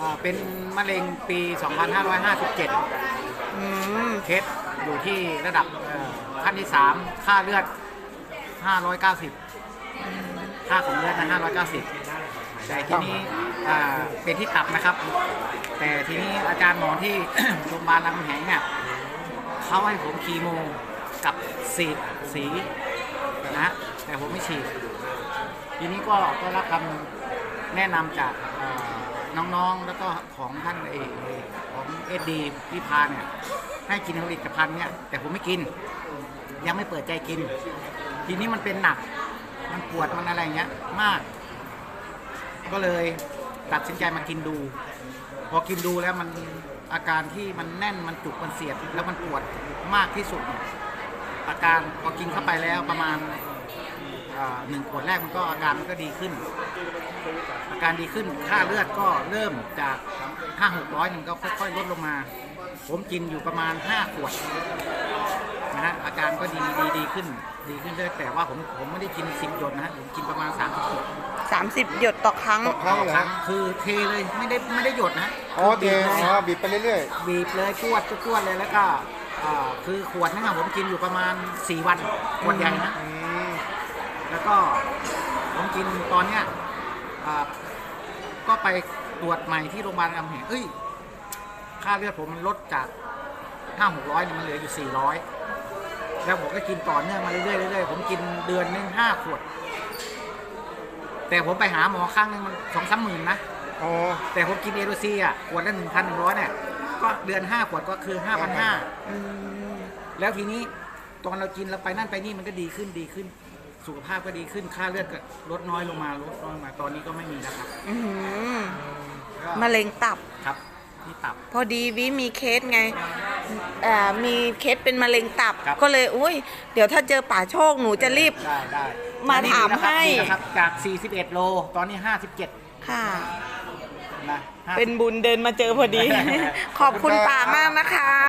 อ่าเป็นมะเร็งปี 2557 อืม เคสอยู่ที่ระดับเอ่อขั้นที่ 3 ค่าเลือด 590 ค่าของเลือดนะ590 แต่ทีนี้อ่าเป็นที่ตับนะครับ แต่ทีนี้อาจารย์หมอที่ โรงพยาบาลรามคำแหงเนี่ยเขาให้ผมคีโมกับสีดสีนะฮะแต่ผมไม่ฉีด ทีนี้ก็ก็รับคำแนะนำจากเอ่อ น้องๆ แล้วก็ของท่านเอกของเอ็ดดีพิพาเนี่ยให้กินผลิตภัณฑ์เนี่ยแต่ผมไม่กิน ยังไม่เปิดใจกิน ทีนี้มันเป็นหนัก มันปวดมันอะไรเงี้ยมาก ก็เลยตัดสินใจมากินดู พอกินดูแล้วมันอาการที่มันแน่นมันจุกมันเสียดแล้วมันปวดมากที่สุด อาการพอกินเข้าไปแล้วประมาณ หนึ่งขวดแรกมันก็อาการมันก็ดีขึ้น อาการดีขึ้นค่าเลือดก็เริ่มจากห้าหกร้อยมันก็ค่อยๆลดลงมา ผมกินอยู่ประมาณห้าขวดนะฮะอาการก็ดีดีดีขึ้น ดีขึ้นเรื่อยแต่ว่าผมผมไม่ได้กินสิบหยดนะฮะผมกินประมาณสามสิบขวด30 หยดต่อครั้งต่อครั้งเหรอครั้งคือเทเลยไม่ได้ไม่ได้หยดนะอ๋อเทบีบเลยอ๋อบีบไปเรื่อยบีบเลยกวดกวดเลยแล้วก็อ่าคือขวดนึงอะผมกินอยู่ประมาณ 4 วันขวดใหญ่นะๆอืม แล้วก็ผมกินตอนเนี้ยอ่าก็ไปตรวจใหม่ที่โรงพยาบาลรามคำแหงเอ้ย ค่าเลือดผมมันลดจากห้าหกร้อยมันเหลืออยู่สี่ร้อยแล้วผมก็กินต่อเนื่องมาเรื่อยๆเรื่อยๆผมกินเดือนหนึงห้าขวด แต่ผมไปหาหมอครั้งหนึงมันสองสามหมื่นนะอ๋อแต่ผมกินเอโรซีอะขวดละหนึ่งพันหนึ่งร้อยเนี่ยก็เดือนห้าขวดก็คือห้าพันห้าอืมแล้วทีนี้ตอนเรากินเราไปนั่นไปนี่มันก็ดีขึ้นดีขึ้น สุขภาพก็ดีขึ้นค่าเลือดก็ลดน้อยลงมาลดน้อยลงมาตอนนี้ก็ไม่มีแล้วครับอื้อหือก็มะเร็งตับ ครับที่ตับ พอดีวิมีเคสไงเอ่อมีเคสเป็นมะเร็งตับ ครับ ก็เลยอุ้ยเดี๋ยวถ้าเจอป่าโชคหนูจะรีบ ได้ได้มาอันนี้ถามดีนะครับให้ ดีนะครับจาก 41 โล ตอนนี้ 57ค่ะ นะ50เป็นบุญเดินมาเจอพอดี ขอบคุณป่ามากนะคะ